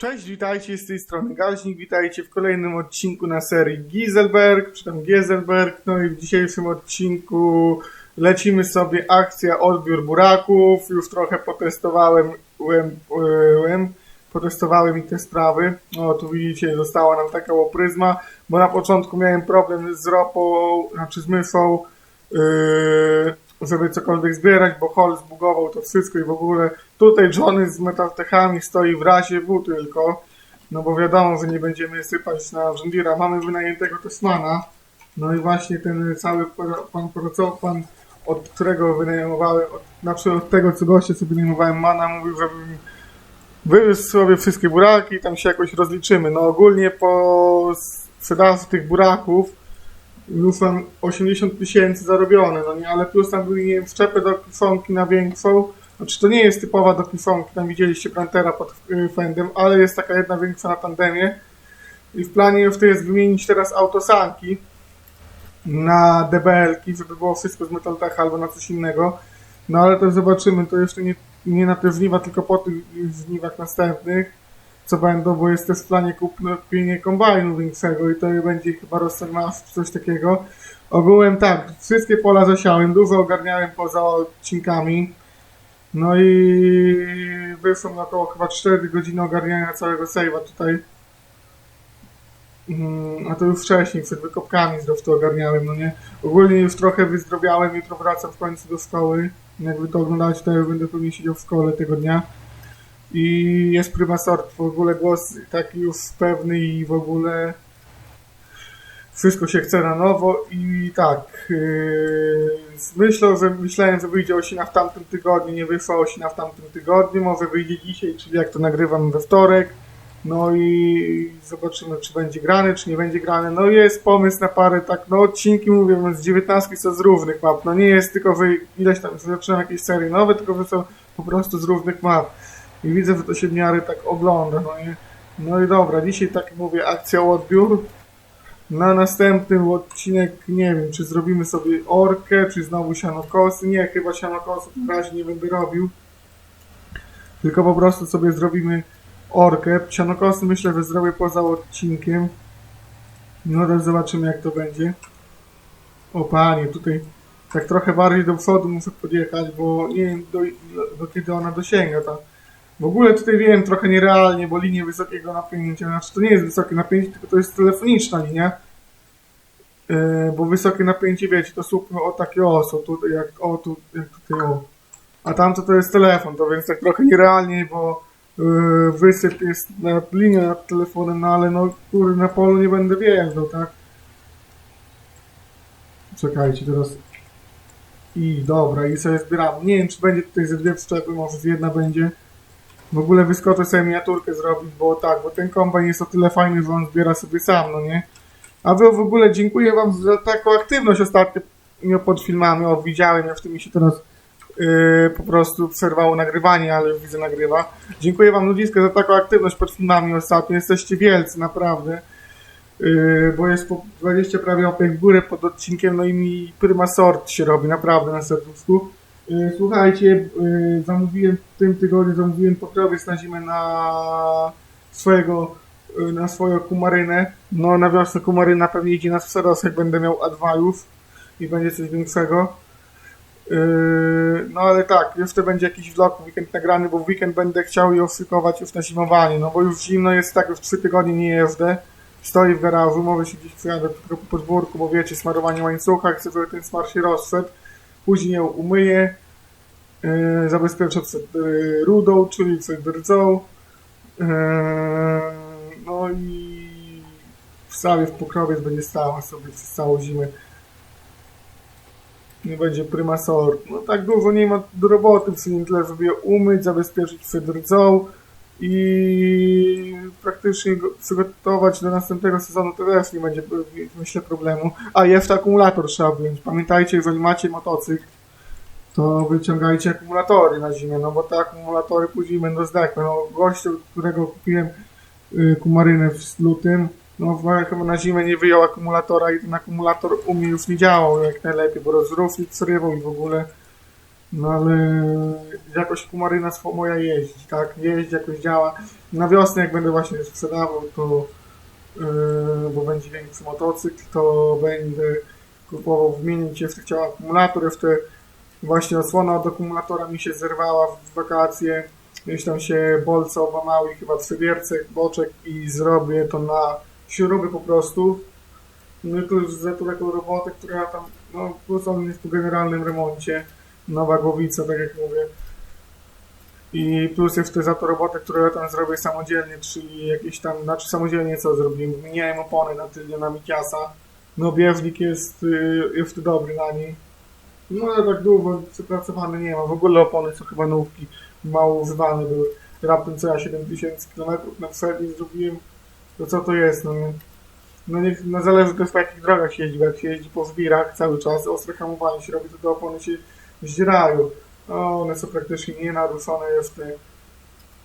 Cześć, witajcie z tej strony Gaźnik, witajcie w kolejnym odcinku na serii Giselberg, czy tam Gieselberg, no i w dzisiejszym odcinku lecimy sobie akcja odbiór buraków, już trochę potestowałem, łem, łem, potestowałem i te sprawy, no tu widzicie, została nam taka opryzma, bo na początku miałem problem z ropą, znaczy z myszą, yy, żeby cokolwiek zbierać, bo Hall zbugował to wszystko i w ogóle tutaj Johnny z metaltechami stoi w razie W tylko, no bo wiadomo, że nie będziemy sypać na Żądira, mamy wynajętego Tesmana, no i właśnie ten cały pan, pan od którego wynajmowałem, od, na przykład od tego co goście sobie wynajmowałem mana, mówił, żebym wywiózł sobie wszystkie buraki i tam się jakoś rozliczymy. No ogólnie po sprzedaży tych buraków już mam 80 tysięcy zarobione, no nie, ale plus tam były, nie wiem, do kifonki na większą, znaczy to nie jest typowa do kifonki, tam widzieliście Plantera pod y, fendem, ale jest taka jedna większa na tandemie i w planie już to jest wymienić teraz autosanki na DBL-ki, żeby było wszystko z Metaltecha albo na coś innego, no ale to zobaczymy, to jeszcze nie, nie na te żniwa, tylko po tych żniwach następnych, co będą, bo jest też w planie kupienie kombajnu większego i to będzie chyba rozsągnasz czy coś takiego. Ogółem tak, wszystkie pola zasiałem, dużo ogarniałem poza odcinkami. No i wyszło na około chyba 4 godziny ogarniania całego save'a tutaj. Mm, A to już wcześniej, przed wykopkami zdrów to ogarniałem, no nie? Ogólnie już trochę wyzdrowiałem, jutro wracam w końcu do szkoły. Jak wy to oglądacie, to ja będę pewnie siedział w szkole tego dnia i jest prima sort, w ogóle głos taki już pewny i w ogóle wszystko się chce na nowo i tak yy, myślę, że myślałem, że wyjdzie Osina w tamtym tygodniu, nie wyszła Osina w tamtym tygodniu, może wyjdzie dzisiaj, czyli jak to nagrywam we wtorek, no i zobaczymy, czy będzie grany, czy nie będzie grany. No jest pomysł na parę, tak, no odcinki mówię, z 19 są z równych map, no nie jest tylko, że ileś tam, zaczynam jakieś serie nowe, tylko że są po prostu z równych map. I widzę, że to się w miarę tak ogląda. No i, no i dobra, dzisiaj tak mówię, akcja odbiór. Na następnym odcinek, nie wiem, czy zrobimy sobie orkę, czy znowu sianokosy. Nie, chyba sianokosy na razie nie będę robił. Tylko po prostu sobie zrobimy orkę. Sianokosy myślę, że zrobię poza odcinkiem. No to zobaczymy jak to będzie. O panie, tutaj tak trochę bardziej do przodu muszę podjechać, bo nie wiem do, do kiedy ona dosięga ta. W ogóle tutaj wiem trochę nierealnie, bo linie wysokiego napięcia, znaczy to nie jest wysokie napięcie, tylko to jest telefoniczna linia. Yy, bo wysokie napięcie, wiecie, to słupy o takie o, są tutaj, jak o, tu, jak tutaj o. A tamto to jest telefon, to więc tak trochę nierealnie, bo yy, wysyp jest na linia nad telefonem, no ale no kurde, na polu nie będę wjeżdżał, tak? Czekajcie, teraz i dobra, i sobie zbieram. Nie wiem, czy będzie tutaj ze dwie przyczepy, może z jedna będzie. W ogóle wyskoczę sobie miniaturkę zrobić, bo tak, bo ten kombajn jest o tyle fajny, że on zbiera sobie sam, no nie? A wy w ogóle dziękuję wam za taką aktywność ostatnio pod filmami. O, widziałem, jak w tym mi się teraz yy, po prostu przerwało nagrywanie, ale widzę nagrywa. Dziękuję wam ludziska za taką aktywność pod filmami ostatnio. Jesteście wielcy, naprawdę. Yy, bo jest po 20 prawie łapek w górę pod odcinkiem, no i mi pryma sort się robi, naprawdę na serduszku. Yy, Słuchajcie, yy, zamówiłem w tym tygodniu, zamówiłem pokrowiec na zimę na swojego, yy, na swoją kumarynę. No na wiosnę kumaryna pewnie idzie na Sferos, jak będę miał A2 już i będzie coś większego. No ale tak, jeszcze będzie jakiś vlog weekend nagrany, bo w weekend będę chciał ją szykować już na zimowanie, no bo już zimno jest tak, już 3 tygodnie nie jeżdżę. Stoi w garażu, mogę się gdzieś przejadę tylko po podwórku, bo wiecie, smarowanie łańcucha, chcę, żeby ten smar się rozszedł. Później ją umyję, yy, zabezpieczę przed yy, rudą, czyli przed rdzą. Yy, no i wstawię w pokrowiec, będzie stała sobie przez całą zimę. Nie będzie prima. No tak dużo nie ma do roboty przy nim tyle, żeby je umyć, zabezpieczyć przed rdzą i praktycznie go przygotować do następnego sezonu to też nie będzie myślę problemu. A jeszcze akumulator trzeba wziąć. Pamiętajcie, jeżeli macie motocykl, to wyciągajcie akumulatory na zimę, no bo te akumulatory później będą zdechłe. No gościu, którego kupiłem y, kumarynę w lutym, no chyba na zimę nie wyjął akumulatora i ten akumulator u mnie już nie działał jak najlepiej, bo rozrusnik zrywał i w ogóle No ale jakoś kumaryna moja jeździ, tak? Jeździ, jakoś działa. Na wiosnę jak będę właśnie sprzedawał, to yy, bo będzie większy motocykl, to będę kupował, wymienić jeszcze chciał akumulator, jeszcze właśnie osłona od akumulatora mi się zerwała w wakacje. Gdzieś tam się bolce obamały, chyba przewiercek, boczek i zrobię to na śruby po prostu. No i to już za to taką robotę, która tam, no plus on jest po generalnym remoncie. Nowa głowica, tak jak mówię. I plus jeszcze za to robotę, którą ja tam zrobię samodzielnie, czyli jakieś tam, znaczy samodzielnie co zrobiłem? Wymieniałem opony na tylnie na Mikiasa. No bieżnik jest, y, jest dobry na niej. No ale tak długo przepracowany nie ma. W ogóle opony są chyba nówki, mało używane były. Raptem co ja 7000 km na przedni zrobiłem, to co to jest, no nie? No niech, no zależy też po jakich drogach się jeździ, bo jak się jeździ po żwirach cały czas, ostre hamowanie się robi, to te opony się zdzierają. O, one są praktycznie nienaruszone, jeszcze,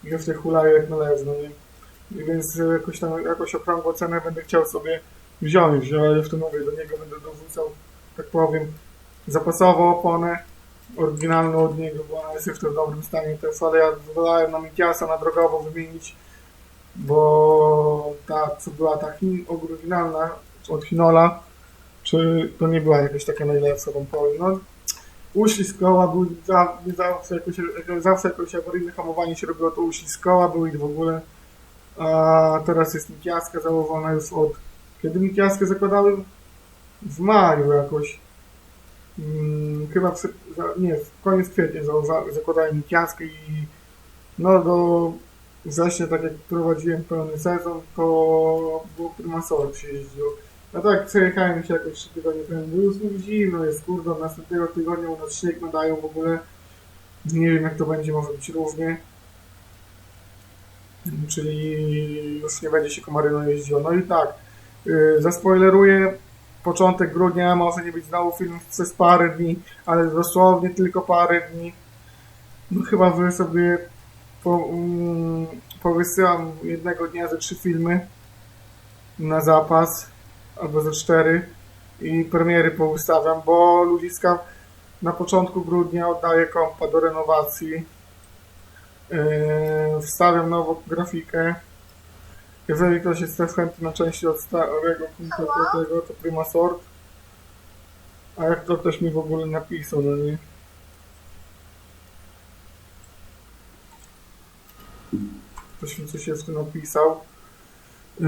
jeszcze hulają jak należy, no nie? I Więc jakoś tam, jakoś okrągłą cenę będę chciał sobie wziąć, ale w tym mówię, do niego będę dorzucał, tak powiem, zapasową oponę, oryginalną od niego, bo ona jest jeszcze w dobrym stanie. Też, ale ja wolałem na Mitiasa na drogową wymienić, bo ta, co była ta Chin, oryginalna od Hinola, czy to nie była jakaś taka najlepsza, wam powiem, no koła był za, zawsze jakoś, jak- zawsze jakoś awaryjne hamowanie się robiło, to uścisk koła był i w ogóle, a teraz jest Mitiaska założona już od, kiedy Mitiaskę zakładały? W maju jakoś, Hmm, chyba przy, za, nie, w koniec kwietnia założa- zakładałem kiaskę i no do września, tak jak prowadziłem pełny sezon, to było Primasola się jeździło. A tak przejechałem się jakoś tygodnie temu, bo już znów zimno jest, kurde, następnego tygodnia u nas śnieg nadają w ogóle. Nie wiem jak to będzie, może być różnie. Czyli już nie będzie się komaryną jeździło. No i tak, yy, zaspoileruję, początek grudnia może nie być znowu film przez parę dni, ale dosłownie tylko parę dni. No chyba wy sobie po, um, powysyłam jednego dnia ze trzy filmy na zapas, albo ze cztery i premiery poustawiam, bo ludziska na początku grudnia oddaję kompa do renowacji. Yy, wstawiam nową grafikę. Jeżeli ktoś jest chętny na części od starego kompletnego, to Prima Sort. A jak to ktoś mi w ogóle napisał, no nie? Ktoś mi coś jeszcze napisał. Yy,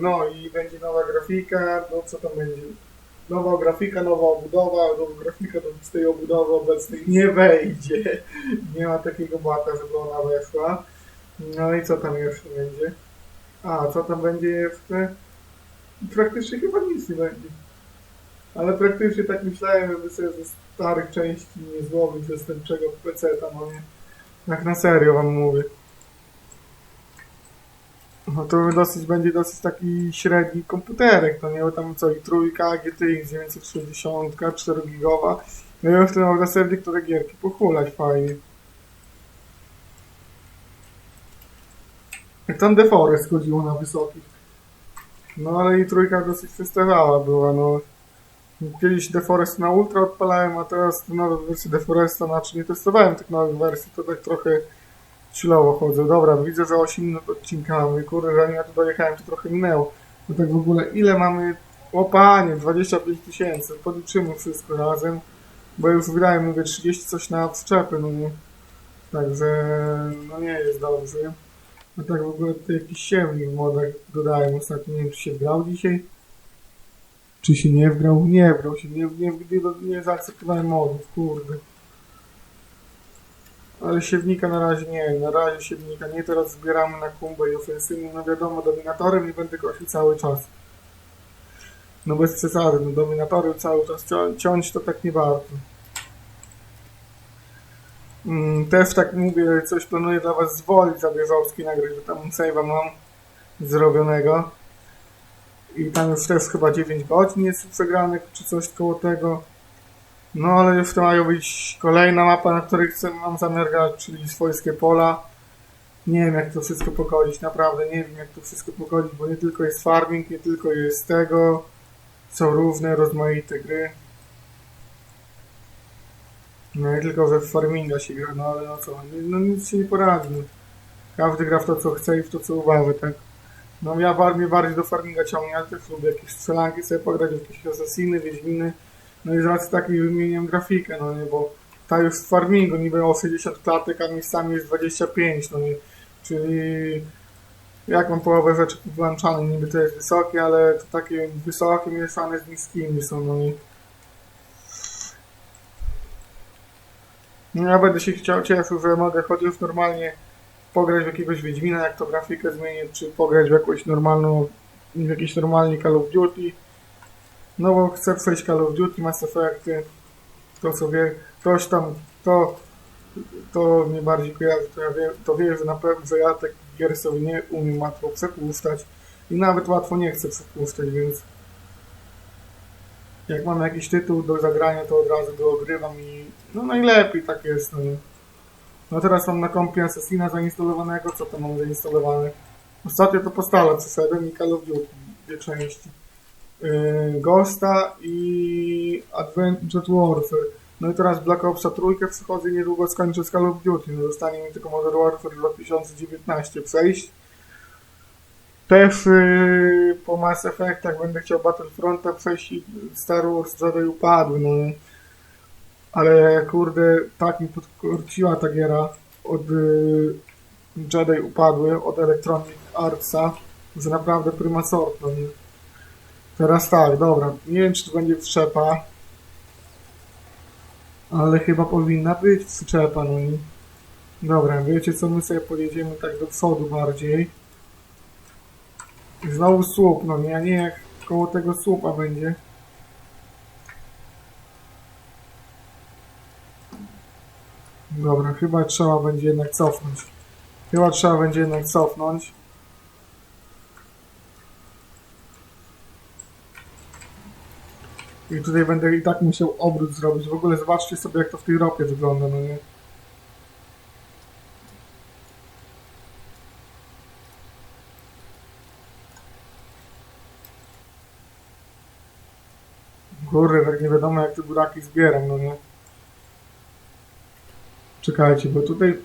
no i będzie nowa grafika, no co tam będzie? Nowa grafika, nowa obudowa, nowa grafika to z tej obudowy obecnej nie wejdzie. Nie ma takiego bata, żeby ona weszła. No i co tam jeszcze będzie? A, co tam będzie jeszcze? Praktycznie chyba nic nie będzie. Ale praktycznie tak myślałem, żeby sobie ze starych części nie złowić zastępczego PC-ta, no nie. Tak na serio wam mówię. No to dosyć będzie dosyć taki średni komputerek, no nie, bo tam co i trójka, GTX 960, 4 gigowa. No i jeszcze można sobie niektóre gierki pochulać fajnie. Tam Deforest chodziło na wysokich. No ale i trójka dosyć przestawała była, no. Kiedyś Deforest na Ultra odpalałem, a teraz te nowe wersje Deforesta, znaczy nie testowałem tych nowych wersji, to tak trochę chillowo chodzę. Dobra, widzę, że 8 minut odcinka mamy, kurde, zanim ja tu dojechałem, to trochę minęło. No tak w ogóle, ile mamy, o panie, 25 tysięcy, policzymy wszystko razem, bo już wydałem, mówię, 30 coś na przyczepy, no nie. Także, no nie jest dobrze. A tak w ogóle tutaj jakiś siewnik w modach dodałem ostatnio, nie wiem czy się wgrał dzisiaj. Czy się nie wgrał? Nie wgrał się, nie, nie, nie, nie zaakceptowałem modów, kurde. Ale siewnika na razie nie, na razie siewnika nie, teraz zbieramy na kumbę i ofensywny, no wiadomo, dominatorem i będę kosił cały czas. No bez przesady, no dominatorem cały czas cią- ciąć to tak nie warto. Mm, Też tak mówię, coś planuję dla Was z woli zabierzowski nagrać, bo tam save'a mam zrobionego. I tam już też chyba 9 godzin jest przegranych, czy coś koło tego. No ale już to mają być kolejna mapa, na której chcę, mam zamiar grać, czyli swojskie pola. Nie wiem jak to wszystko pogodzić, naprawdę nie wiem jak to wszystko pogodzić, bo nie tylko jest farming, nie tylko jest tego, są różne, rozmaite gry. No i tylko we farminga się gra, no ale no co, no nic się nie poradzi. no. Każdy gra w to co chce i w to co uważa, tak? No ja bar- mnie bardziej do farminga ciągnie, ja też lubię jakieś strzelanki sobie pograć, w jakieś asasiny, wiedźminy. No i z racji takiej wymieniam grafikę, no nie, bo ta już w farmingu niby o 60 klatek, a miejscami jest 25, no nie, czyli jak mam połowę rzeczy włączane, niby to jest wysokie, ale to takie wysokie mieszane z niskimi są, no nie. Ja będę się chciał cieszył, że mogę chociaż normalnie pograć w jakiegoś Wiedźmina, jak to grafikę zmienię, czy pograć w jakąś normalną, w jakiś normalny Call of Duty. No bo chcę przejść Call of Duty, Mass Effecty, to co wie, ktoś tam, to, to mnie bardziej kojarzy, to ja wiem, to wie, że na pewno, że ja tak gier sobie nie umiem łatwo przepuszczać i nawet łatwo nie chcę przepuszczać, więc jak mam jakiś tytuł do zagrania, to od razu go ogrywam i no najlepiej tak jest. No, no teraz mam na kompie Assassina zainstalowanego, co tam mam zainstalowane? Ostatnio to postala przeszedłem i Call of Duty, dwie części. Yy, Ghosta i Adventure Warfare. No i teraz Black Opsa trójkę przychodzę niedługo skończę z Call of Duty. No zostanie mi tylko Modern Warfare 2019 przejść. Też yy, po Mass Effectach będę chciał Battlefronta przejść i Star Wars Jedi upadły, no. Ale kurde, tak mi podkorciła ta giera od yy, Jedi upadły, od Electronic Artsa, że naprawdę prima sort, no nie. Teraz tak, dobra, nie wiem czy to będzie przyczepa, ale chyba powinna być przyczepa, no i dobra, wiecie co, my sobie pojedziemy tak do przodu bardziej. I Znowu słup, no nie, a nie jak koło tego słupa będzie. Dobra, chyba trzeba będzie jednak cofnąć. Chyba trzeba będzie jednak cofnąć. I tutaj będę i tak musiał obrót zrobić. W ogóle zobaczcie sobie jak to w tej ropie wygląda, no nie? Kurde, tak nie wiadomo jak te buraki zbieram, no nie? Czekajcie, bo tutaj...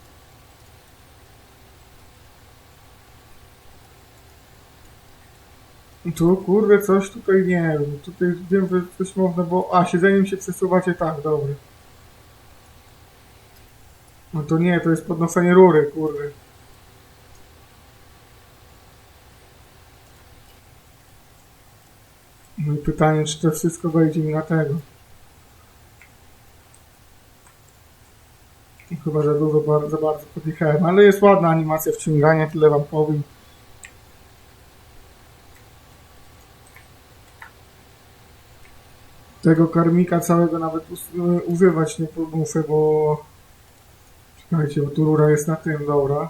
Tu, kurde, coś tutaj nie wiem. Tutaj wiem, że coś można było... A, siedzeniem się przesuwacie tak, dobra. No to nie, to jest podnoszenie rury, kurde. No i pytanie, czy to wszystko wejdzie mi na tego. Chyba za dużo, bardzo, za bardzo podjechałem, ale jest ładna animacja wciągania, tyle wam powiem. Tego karmika całego nawet y, używać nie muszę, bo... Czekajcie, bo tu rura jest na tym, dobra.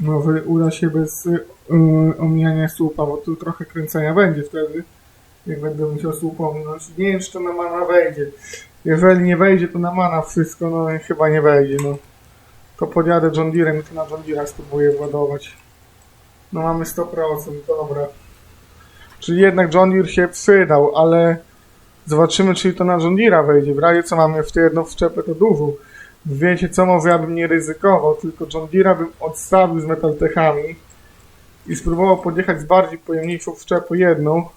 No, uda się bez y, y, omijania słupa, bo tu trochę kręcenia będzie wtedy, jak będę musiał słup ominąć. Nie wiem, czy to na mana wejdzie. Jeżeli nie wejdzie, to na mana wszystko, no chyba nie wejdzie, no. To podjadę John Deerem i to na John Deera spróbuję władować. No mamy 100%, dobra. Czyli jednak John Deere się przydał, ale zobaczymy, czy to na John Deera wejdzie. W razie co mamy w tę jedną wczepę, to dużo. Wiecie co, może ja bym nie ryzykował, tylko John Deere'a bym odstawił z metaltechami i spróbował podjechać z bardziej pojemniejszą wczepą jedną.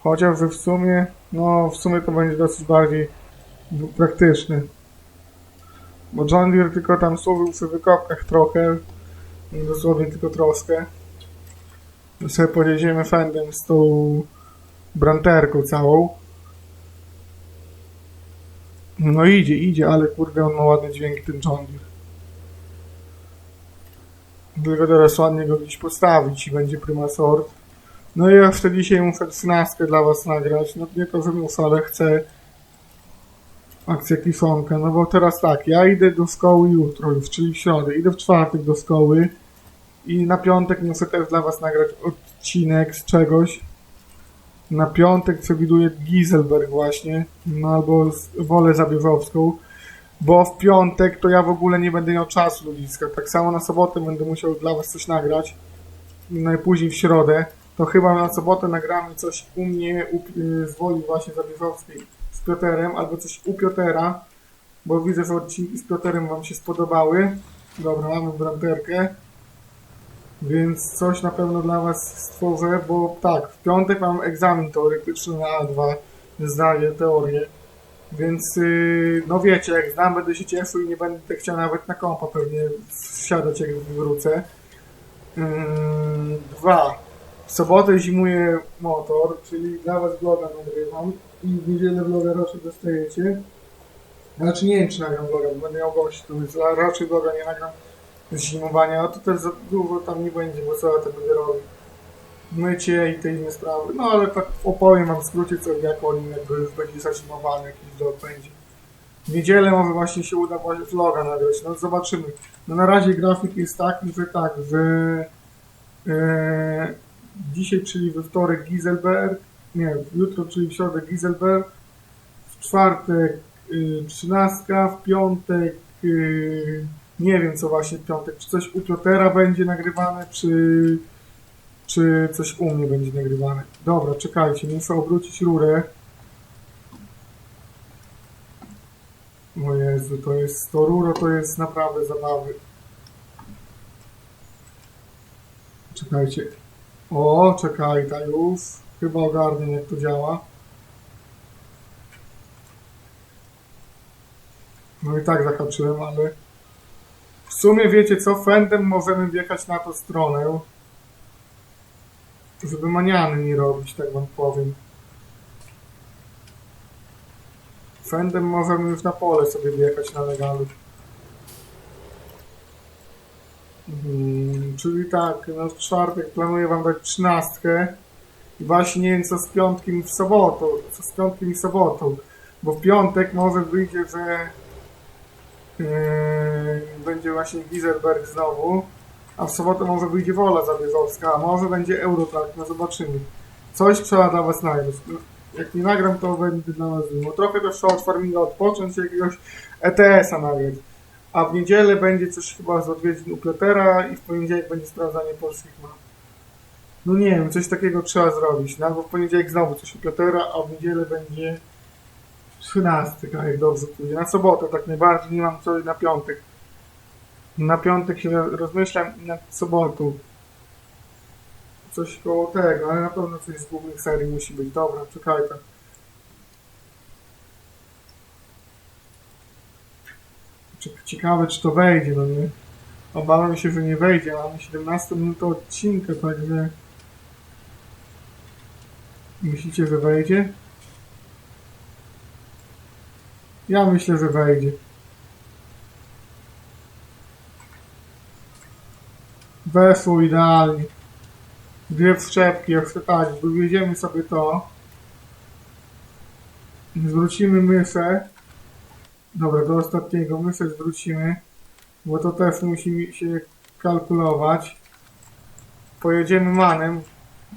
Chociaż w sumie, no w sumie to będzie dosyć bardziej praktyczny. Bo John Deere tylko tam słowił przy wykopkach trochę, dosłownie tylko troszkę. My sobie pojedziemy fendem z tą branterką całą. No idzie, idzie, ale kurde on ma ładne dźwięki ten John Deere. Tylko teraz ładnie go gdzieś postawić i będzie prima sort. No ja wtedy dzisiaj muszę trzynastkę dla was nagrać. No nie to, że muszę, ale chcę akcję kiszonka. No bo teraz tak, ja idę do szkoły jutro już, czyli w środę. Idę w czwartek do szkoły i na piątek muszę też dla was nagrać odcinek z czegoś. Na piątek przewiduję Giselberg właśnie, no albo Wolę Zabierzowską, bo w piątek to ja w ogóle nie będę miał czasu ludziska. Tak samo na sobotę będę musiał dla was coś nagrać, najpóźniej w środę, to chyba na sobotę nagramy coś u mnie u, y, z Woli właśnie Zabiechowskiej z Pioterem, albo coś u Piotera, bo widzę, że odcinki z Pioterem Wam się spodobały. Dobra, mamy branterkę. Więc coś na pewno dla Was stworzę, bo tak, w piątek mam egzamin teoretyczny na A2, zdaję teorię. Więc yy, no wiecie, jak znam, będę się cieszył i nie będę chciał nawet na kompa pewnie wsiadać, jak wrócę. Yy, dwa. W sobotę zimuję motor, czyli dla Was vloga nagrywam i w niedzielę vloga raczej dostajecie. Znaczy nie wiem, czy nagram vloga, bo będę miał gości, to raczej vloga nie nagram z zimowania, a to też za długo tam nie będzie, bo co ja to będę robił. Mycie i te inne sprawy. No ale tak opowiem wam w skrócie, co jak oni jakby już będzie zazimowany, jakiś vlog będzie. W niedzielę może właśnie się uda vloga nagrać, no zobaczymy. No na razie grafik jest taki, że tak, że e, dzisiaj, czyli we wtorek Giselberg, nie, jutro, czyli w środę Giselberg, w czwartek y, trzynastka, w piątek y, nie wiem co właśnie w piątek, czy coś u Piotera będzie nagrywane, czy, czy coś u mnie będzie nagrywane. Dobra, czekajcie, muszę obrócić rurę. O Jezu, to jest, to ruro to jest naprawdę zabawy. Czekajcie. O, czekaj, ta już. Chyba ogarnę jak to działa. No i tak zahaczyłem, ale... W sumie wiecie co, fendem możemy wjechać na tą stronę. Żeby maniany nie robić, tak wam powiem. Fendem możemy już na pole sobie wjechać na legalu. Mhm, czyli tak, no w czwartek planuję wam dać trzynastkę. I właśnie nie wiem co z piątkiem w sobotę. Co z piątkiem i sobotą. Bo w piątek może wyjdzie, że Yy, będzie właśnie Giselberg znowu, a w sobotę może wyjdzie Wola Zabiezowska, a może będzie Eurotrack, no zobaczymy. Coś trzeba dla Was nagrać. No, Jak nie nagram, to będę dla Was Trochę też trzeba od farminga odpocząć jakiegoś ETS-a nagrać. A w niedzielę będzie coś chyba z odwiedzin u Piotera i w poniedziałek będzie sprawdzanie polskich map. No nie wiem, coś takiego trzeba zrobić. No, albo w poniedziałek znowu coś u Piotera, a w niedzielę będzie 13, jak dobrze pójdzie. Na sobotę tak najbardziej, nie mam co na piątek. Na piątek się rozmyślam i nad sobotą. Coś koło tego, ale na pewno coś z głównych serii musi być. Dobra, czekaj tak. Ciekawe, czy to wejdzie, no nie? Obawiam się, że nie wejdzie. Mamy 17 minut odcinka, także... Myślicie, że wejdzie? Ja myślę, że wejdzie. Weszło idealnie. Dwie wszczepki, jak chcę tak, wywieziemy sobie to. Zwrócimy myszę. Dobra, do ostatniego myszę zwrócimy, bo to też musi się kalkulować. Pojedziemy manem,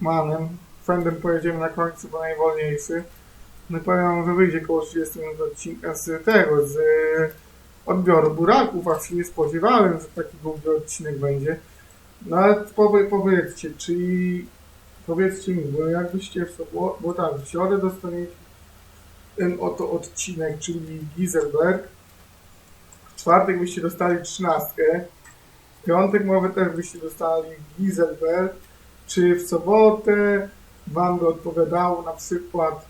manem. Fendem pojedziemy na końcu, bo najwolniejszy. No powiem wam, że wyjdzie koło 30 minut odcinka z tego, z odbioru buraków, a się nie spodziewałem, że taki długi odcinek będzie. No ale powie, powiedzcie, czyli powiedzcie mi, bo jakbyście w sobotę, bo tak, w środę dostaniecie ten oto odcinek, czyli Giselberg. W czwartek byście dostali trzynastkę. W piątek może też byście dostali Giselberg. Czy w sobotę wam by odpowiadało na przykład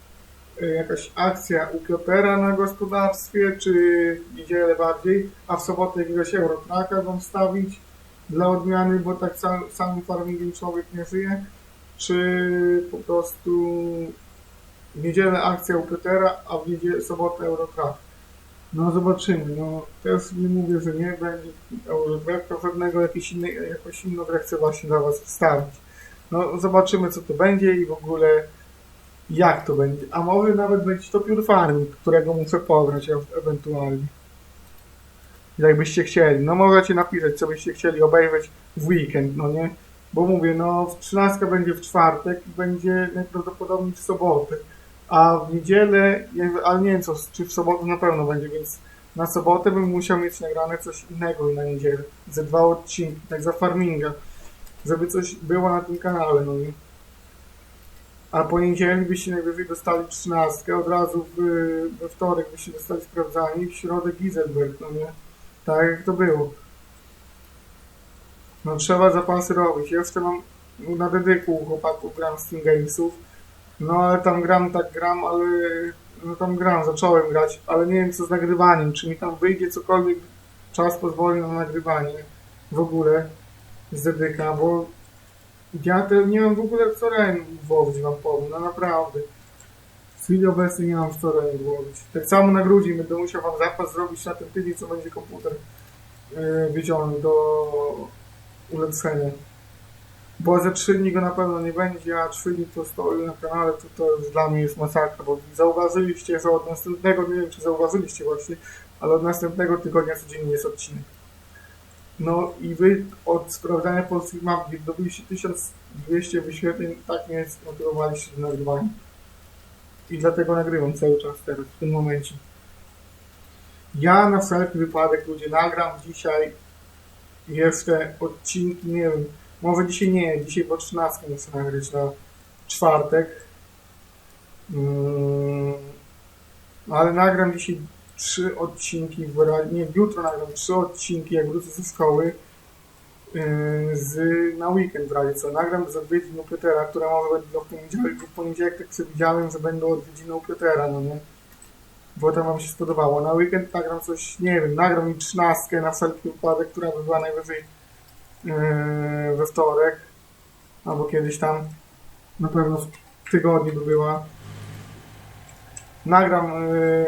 y, jakaś akcja u Piotera na gospodarstwie, czy niedzielę bardziej, a w sobotę jakiegoś Eurotraka wam wstawić dla odmiany, bo tak sam, samym farmingiem człowiek nie żyje, czy po prostu w niedzielę akcja u Piotera, a w niedzielę, sobotę Eurotrack. No zobaczymy, no też nie mówię, że nie będzie Eurotracka żadnego, jakiś inny, jakąś inną grę chcę właśnie dla was wstawić. No zobaczymy co to będzie i w ogóle jak to będzie. A może nawet być to Pure Farming, którego muszę pograć ewentualnie. Jakbyście chcieli. No możecie napisać, co byście chcieli obejrzeć w weekend, no nie? Bo mówię, no w 13 będzie w czwartek i będzie najprawdopodobniej w sobotę. A w niedzielę, jakby- ale nie wiem co, czy w sobotę na pewno będzie, więc na sobotę bym musiał mieć nagrane coś innego na niedzielę. Ze dwa odcinki, tak za farminga. Żeby coś było na tym kanale, no nie? A poniedziałek byście najwyżej dostali trzynastkę, od razu w, we wtorek byście dostali sprawdzanie w środę Giselberg, no nie? Tak jak to było. No trzeba zapasy robić. Ja jeszcze mam na dedyku chłopaków gram z Team Gamesów. No ale tam gram, tak gram, ale no tam gram, zacząłem grać, ale nie wiem co z nagrywaniem, czy mi tam wyjdzie cokolwiek, czas pozwoli na nagrywanie w ogóle z dedyka, bo ja te, nie mam w ogóle w co łowić, wam powiem, no naprawdę. W chwili obecnej nie mam w co łowić. Tak samo na grudzień będę musiał wam zapas zrobić na ten tydzień, co będzie komputer yy, do ulepszenia. Bo za 3 dni go na pewno nie będzie, a 3 dni to stoi na kanale, to, to już dla mnie jest masakra, bo zauważyliście, że od następnego, nie wiem czy zauważyliście właśnie, ale od następnego tygodnia codziennie jest odcinek. No i wy od sprawdzania polskich map, gdzie dobyliście 1200 wyświetleń, tak mnie zmotywowaliście do nagrywania. I dlatego nagrywam cały czas teraz, w tym momencie. Ja na wszelki wypadek, ludzie, nagram dzisiaj jeszcze odcinki, nie wiem, może dzisiaj nie, dzisiaj po 13 muszę nagrać na czwartek. Mm, ale nagram dzisiaj trzy odcinki, w nie, jutro nagram trzy odcinki, jak wrócę ze szkoły yy, z, na weekend w razie co. Nagram z odwiedzin u Piotera, które może będą w poniedziałek, w poniedziałek tak sobie widziałem, że będą odwiedziny u Piotera, no nie? Bo to wam się spodobało. Na weekend nagram coś, nie wiem, nagram mi trzynastkę na wszelki wypadek, która by była najwyżej we wtorek, albo kiedyś tam, na pewno w tygodniu by była. Nagram, yy,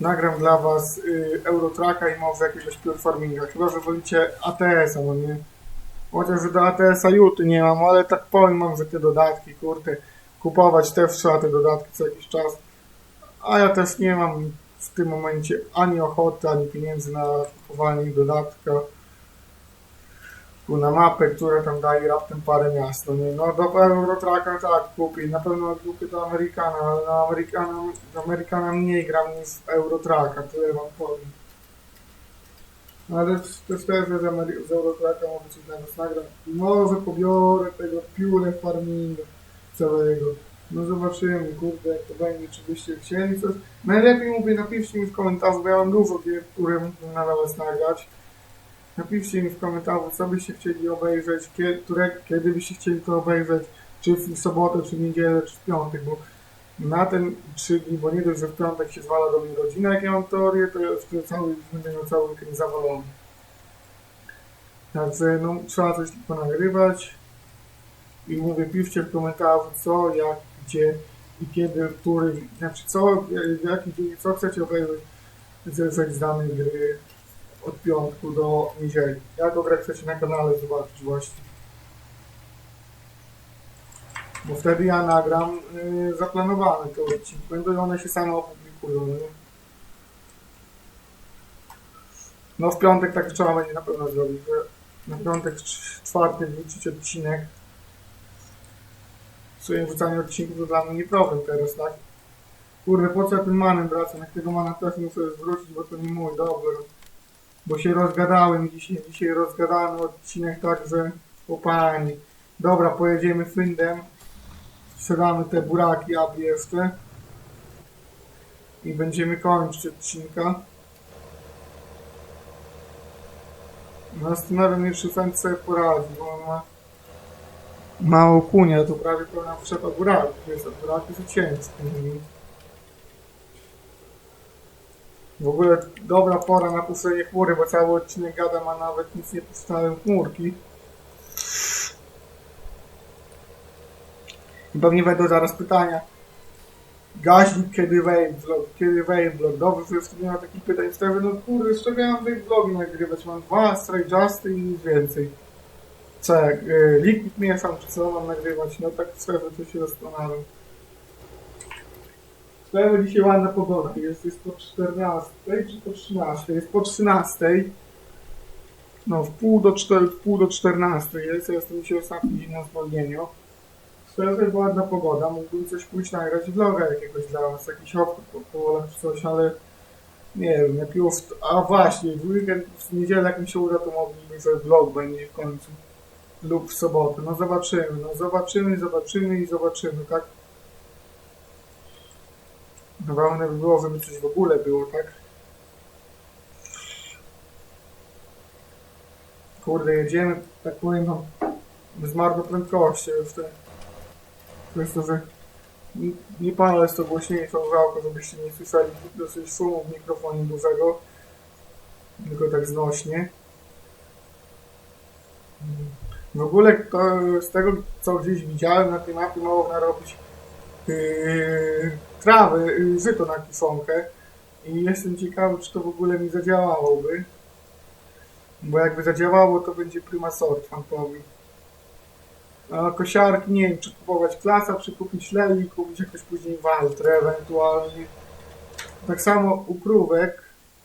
nagram dla was yy, Eurotraka i może jakiegoś pure farminga, chyba że wolicie ATS-a, no nie? Chociaż do ATS-a juty nie mam, ale tak powiem mam, że te dodatki, kurde, kupować też trzeba te dodatki co jakiś czas. A ja też nie mam w tym momencie ani ochoty, ani pieniędzy na kupowanie dodatka tu na mapę, która tam daje raptem parę miast. No, nie? no do Eurotraka tak kupię, na pewno kupię do Amerykana, ale na Amerykana, do Amerykana mniej gram niż w Eurotraka, tyle wam powiem. No, Ale też też z, z Eurotraka może coś dla nas nagram. I może pobiorę tego pure farminga całego. No zobaczymy, kurde, jak to będzie, czy byście chcieli coś. Najlepiej mówię, napiszcie mi w komentarzu, bo ja mam dużo gier, które mógłbym na was nagrać. Napiszcie mi w komentarzu, co byście chcieli obejrzeć, kiedy, które, kiedy byście chcieli to obejrzeć, czy w sobotę, czy w niedzielę, czy w piątek, bo na ten trzy dni, bo nie dość, że w piątek się zwala do mnie rodzina, jak ja mam teorię, to ja wtedy cały, będę miał cały weekend zawalony. Także no, trzeba coś tylko nagrywać i mówię, piszcie w komentarzu, co, jak, gdzie i kiedy, który, znaczy co, w jakim dzień, co chcecie obejrzeć z, z danej gry od piątku do niedzieli. Jaką grę chcecie na kanale zobaczyć właśnie. Bo wtedy ja nagram yy, zaplanowane te odcinki. Będą one się same opublikują. No w piątek tak trzeba będzie na pewno zrobić. Na piątek, cz- czwartek wrzucić odcinek. W sumie wrzucanie odcinków to dla mnie nie problem teraz, tak? Kurde, po co ja tym manem wracam? Jak tego mana też muszę zwrócić, bo to nie mój, dobra. Bo się rozgadałem dzisiaj, dzisiaj rozgadałem odcinek tak, że popani. Dobra, pojedziemy Fyndem. Sprzedamy te buraki aby jeszcze. I będziemy kończyć odcinka. Zastanawiam się, czy Fend sobie poradzi, bo on ma mało kunia, to prawie pełna przyczepa buraków jest, a buraki są ciężkie. W ogóle dobra pora na puszczenie chmury, bo cały odcinek gadam, a nawet nic nie puszczałem chmurki. I pewnie będą zaraz pytania. Gaźnik, kiedy wave vlog, kiedy wave vlog. Dobrze, że już nie ma takich pytań. Stawię, no kurde, z czego ja mam wave vlogi nagrywać? Mam dwa, Stray Justy i nic więcej. Co jak, y, liquid mieszam, czy co mam nagrywać? No tak szczerze to się zastanawiam. Powiem, dzisiaj ładna pogoda. Jest, jest po 14 czy po 13? Jest po 13. No, w pół do, 4, w pół do 14 jest. Ja jestem dzisiaj ostatni dzień na zwolnieniu. Szczerze, ładna pogoda. Mógłbym coś pójść nagrać vloga jakiegoś dla was, jakiś obchód po polach czy coś, ale nie wiem. A właśnie, w weekend, w niedzielę jak mi się uda, to mogliby, że vlog będzie w końcu. lub w sobotę. No zobaczymy, no zobaczymy, zobaczymy i zobaczymy, tak? No ważne by było, żeby coś w ogóle było, tak? Kurde, jedziemy, tak powiem wam, z marną prędkością już te... Jest to, że nie, nie palę jest to głośniejsze użałko, żebyście nie słyszeli dosyć szumu w mikrofonie dużego, tylko tak znośnie. W ogóle to z tego, co gdzieś widziałem na tej mapie, można robić trawy, yy, żyto na kiszonkę i jestem ciekawy, czy to w ogóle mi zadziałałoby. Bo jakby zadziałało, to będzie prima sort, powiem. A kosiarki, nie wiem, czy kupować klasa, czy kupić lej i kupić jakoś później waltrę ewentualnie. Tak samo ukrówek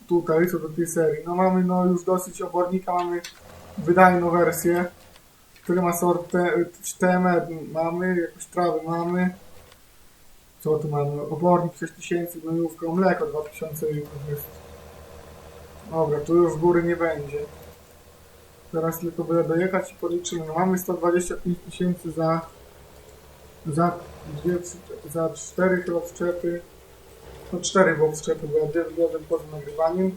tutaj, co do tej serii. No mamy no już dosyć obornika, mamy wydajną wersję, który ma sort TMR mamy, jakąś trawy mamy. Co tu mamy? Obornik 6000, gnojówka, mleko 2000 litrów jest. Dobra, tu już góry nie będzie. Teraz tylko byle dojechać i policzymy. No mamy 125 tysięcy za za dwie, za cztery chyba przyczepy. No cztery było przyczepy, bo ja wywiozłem poza nagrywaniem.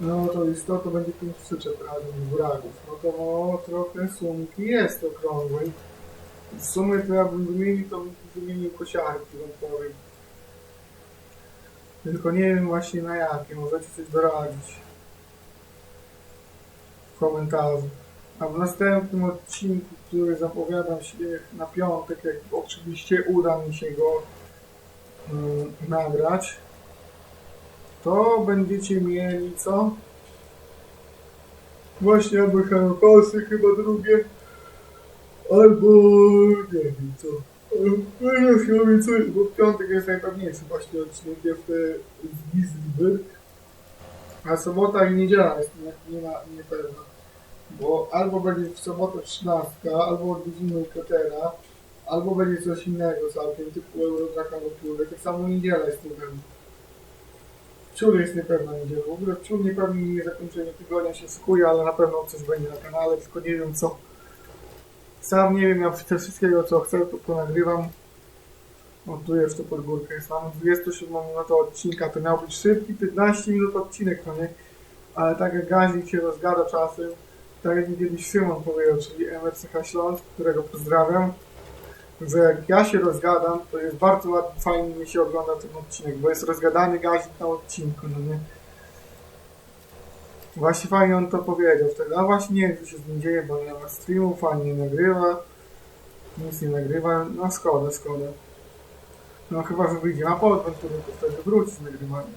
No to jest to, to będzie pięć przyczep razem z buraków. No to no, trochę sumki jest okrągłej. W sumie to ja bym wymienił, to bym wymienił kosiarki, wam powiem. Tylko nie wiem właśnie na jakie, możecie coś doradzić w komentarzu. A w następnym odcinku, który zapowiadam się na piątek, jak oczywiście uda mi się go mm, nagrać, to będziecie mieli co? Właśnie albo Hanokosy chyba drugie, albo nie wiem co. No już robię coś, bo piątek jest najpewniejszy właśnie odcinek jest e, z Gizliby. A sobota i niedziela jest nie, nie, ma, niepewna. Bo albo będzie w sobotę 13, albo odwiedzimy Petera, albo będzie coś innego całkiem, typu lub Pióry. Tak samo niedziela jest niepewna. Wczór jest niepewna niedziela. W ogóle wczór niepewnie zakończenie tygodnia się szykuje, ale na pewno coś będzie na kanale, tylko nie wiem co. Sam nie wiem, ja chcę wszystkiego co chcę, to ponagrywam. Montuję już to pod górkę. Jest mam 27 minut odcinka, to miał być szybki 15 minut odcinek, no nie? Ale tak jak Gazik się rozgada czasem, tak jak mi kiedyś Szymon powiedział, czyli MRCH Śląsk, którego pozdrawiam, że jak ja się rozgadam, to jest bardzo ładnie, fajnie mi się ogląda ten odcinek, bo jest rozgadany Gazik na odcinku, no nie? Właśnie fajnie on to powiedział wtedy, a właśnie nie wiem, co się z nim dzieje, bo nie ma streamu, fajnie nie nagrywa, nic nie nagrywa, no szkoda, szkoda. No chyba, że wyjdzie na podgląd, to to wtedy wróci z nagrywaniem.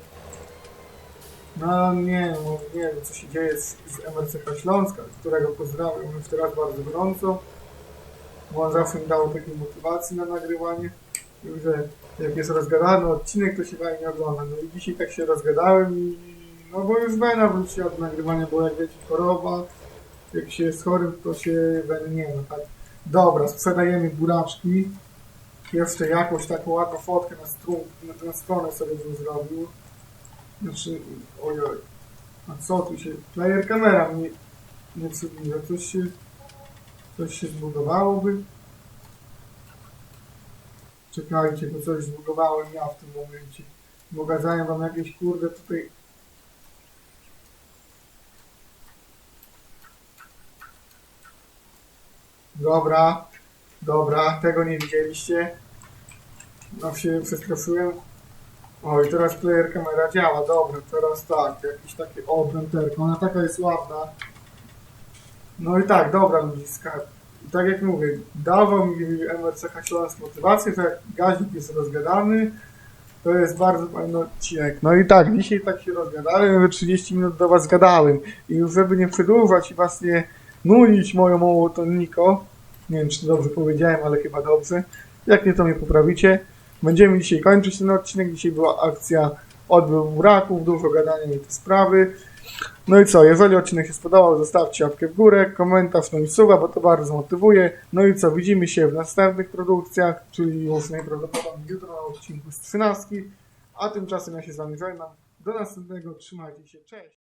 No nie no, nie wiem co się dzieje z, z MRCH Śląska, którego pozdrawiam już teraz bardzo gorąco. Bo on zawsze mi dał takiej motywacji na nagrywanie. I że jak jest rozgadany odcinek, to się fajnie ogląda. No i dzisiaj tak się rozgadałem i no bo już Wena wróciła do nagrywania, bo jak wiecie choroba, jak się jest chorym, to się Wen nie ma, tak? Dobra, sprzedajemy buraczki. Jeszcze jakąś taką ładną fotkę na, stru- na, stronę sobie bym zrobił. Znaczy, ojoj. A co tu się... Player kamera mnie nie przybliża. Coś się... Coś się zbugowałoby. Czekajcie, bo coś zbugowałem ja w tym momencie. Pokazałem wam jakieś kurde tutaj... Dobra, dobra, tego nie widzieliście. No się przestraszyłem. O, i teraz player kamera działa, dobra, teraz tak, jakiś taki obręterko, ona taka jest ładna. No i tak, dobra. I tak jak mówię, dawał mi MRCH Śląsk motywację, jak gazik jest rozgadany, to jest bardzo fajny odcinek. No i tak, dzisiaj tak się rozgadałem, że 30 minut do was gadałem. I już żeby nie przedłużać i was nie nudzić moją małą toniko, nie wiem czy to dobrze powiedziałem, ale chyba dobrze, jak nie to mnie poprawicie, Będziemy dzisiaj kończyć ten odcinek. Dzisiaj była akcja odbył buraków, dużo gadania i te sprawy. No i co, jeżeli odcinek się spodobał, zostawcie łapkę w górę, komentarz, no i suba, bo to bardzo motywuje. No i co, widzimy się w następnych produkcjach, czyli już najprawdopodobniej jutro na odcinku z 13. A tymczasem ja się z wami żegnam. Do następnego, trzymajcie się, cześć!